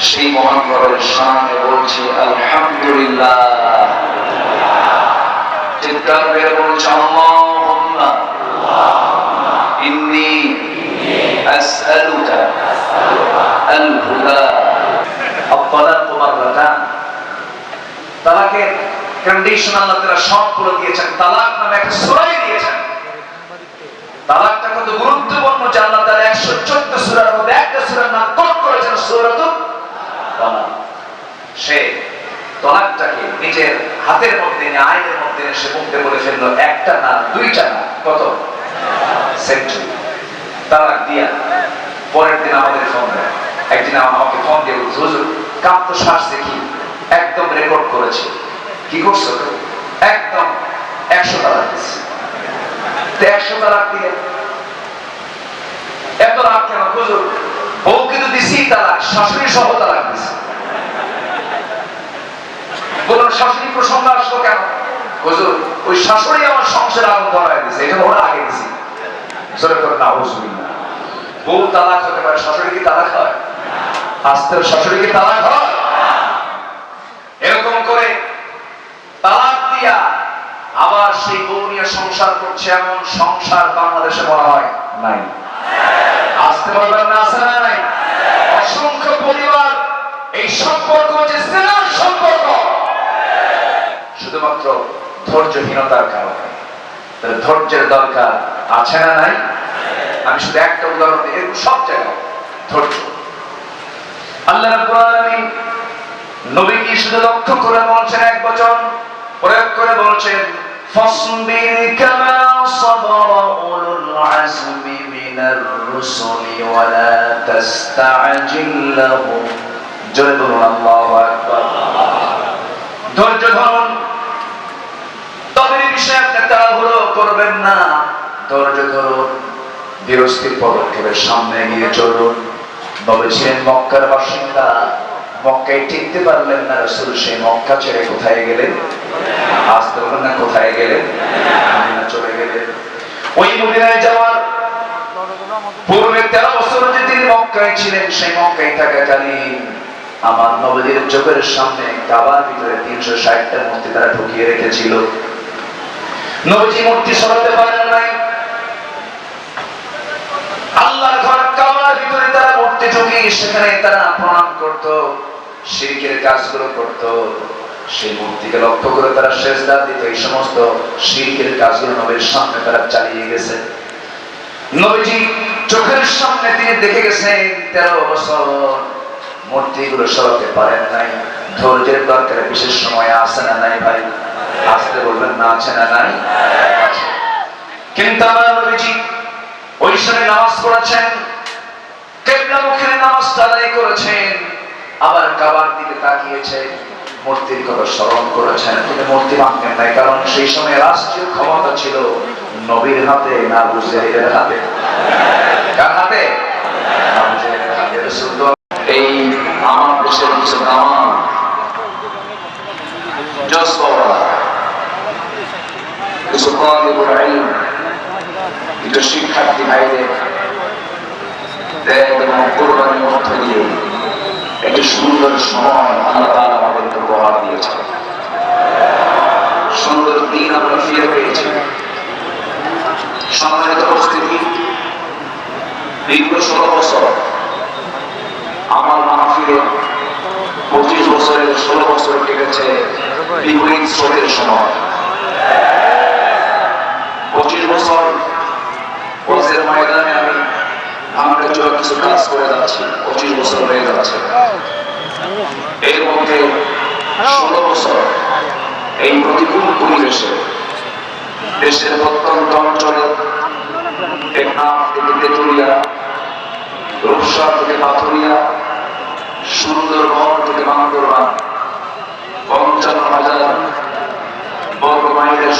সেই মহান রবের সামনে বলছি আলহামদুলিল্লাহ। সবগুলো দিয়েছেন। তালাক তালাকটা কত গুরুত্বপূর্ণ জানা হাতের মধ্যে নিয়ে, আইনের মধ্যে সে মুখে বলে একটা না, দুইটা না, কত? সেঞ্চুরি। তালাক দিয়া পরের দিন আমাদের ফোন দেয়। একদিন আমাকে ফোন দিয়ে হুজুর শ্বাস দেখি, একদম রেকর্ড করেছে। কি করছ একদম একশো তালাক একশো তালাক দিয়ে এত রাগ কেন? হুজুর বউ কিন্তু দিছি তালাক শাশুড়ি সহ তালাক বলুন শাশুড়ি প্রসঙ্গ আসলো কেন? হুজুর, ওই শাশুড়ি আমার সংসারে আগুন ধরায় দিছে, এটা ওরা আগে দিছি। জোরে না বউ তালাক হতে পারে, শাশুড়ি কি তালাক হয়? আস্তের শাশুড়ি কি তালাক হয়? এরকম করে তালাক দিয়া আবার সেই বউ নিয়ে সংসার করছে, এমন সংসার বাংলাদেশে বলা হয় নাই। আসতে না ধৈর্যহীনতার কারণে তাহলে ধৈর্যের দরকার আছে না নাই আমি শুধু একটা উদাহরণ দিই এরকম সব জায়গায় ধৈর্য আল্লাহ রাব্বুল আলামিন নবীকে শুধু লক্ষ্য করে বলছেন এক বচন প্রয়োগ করে বলছেন فاصبر كما صبر أولو العزم من الرسل ولا تستعجل لهم জোরে বলুন আল্লাহু আকবার ধৈর্য ধরুন করবেন না। ধৈর্য ধরুন বিরস্তির পদক্ষেপের সামনে এগিয়ে চলুন নবী ছিলেন মক্কার বাসিন্দা, মক্কায় টিকতে পারলেন না রসুল সেই মক্কা ছেড়ে কোথায় গেলেন? আসতে বলেন না কোথায় গেলেন? মদিনা চলে গেলেন। ওই মদিনায় যাওয়ার পূর্বে তেরো বছর যে তিনি মক্কায় ছিলেন, সেই মক্কায় থাকাকালীন আমার নবীদের চোখের সামনে কাবার ভিতরে তিনশো ষাটটা মূর্তি তারা ঢুকিয়ে রেখেছিল। নবীজি মূর্তি সরাতে পারেন নাই। আল্লাহর ঘর কাবার ভিতরে তারা মূর্তি ঢুকিয়ে সেখানে তারা প্রণাম করত, শিরকের কাজগুলো করত। সেই মূর্তিকে লক্ষ্য করে তারা শেষদার দিত। এই সমস্ত শিরকের কাজগুলো নবীর সামনে তারা চালিয়ে গেছে। নবীজি চোখের সামনে তিনি দেখে গেছেন, তেরো বছর মূর্তিগুলো সরাতে পারেন নাই। ধৈর্যের দরকার বিশেষ সময় আসে না, নাই ভাই। আসতে বলবেন, না আছে না নাই? কিন্তু আমার নবীজি ওই সময় নামাজ পড়েছেন নামাজ করেছেন, আবার কাবার দিকে মূর্তির কথা স্মরণ করেছেন তিনি মূর্তি ভাঙতেন নাই, কারণ সেই সময় রাষ্ট্রীয় ক্ষমতা ছিল নবীর হাতে, না বুঝের হাতে। কার হাতে। এই আমার দেশের কিছু নাম জজ বাবা শিক্ষার্থী ভাইদের কোরবানির মধ্য দিয়ে একটি সুন্দর সময় আল্লাহ তাআলা আমাদেরকে উপহার দিয়েছেন। সুন্দর দিন আমরা ফিরে পেয়েছি। সম্মানিত উপস্থিতি দীর্ঘ ষোলো বছর। আমার মাহফিলে পঁচিশ বছরের ষোলো বছর কেটেছে বিপরীত স্রোতের সময় পঁচিশ বছর ওয়াজের ময়দানে আমি আমার জন্য কিছু কাজ করে যাচ্ছি, পঁচিশ বছর হয়ে যাচ্ছে। এর মধ্যে ষোলো বছর এই প্রতিকূল পরিবেশে দেশের প্রত্যন্ত অঞ্চলে টেকনাফ থেকে সুন্দরবন থেকে বান্দরবান, পঞ্চান্ন হাজার বর্গ মাইলের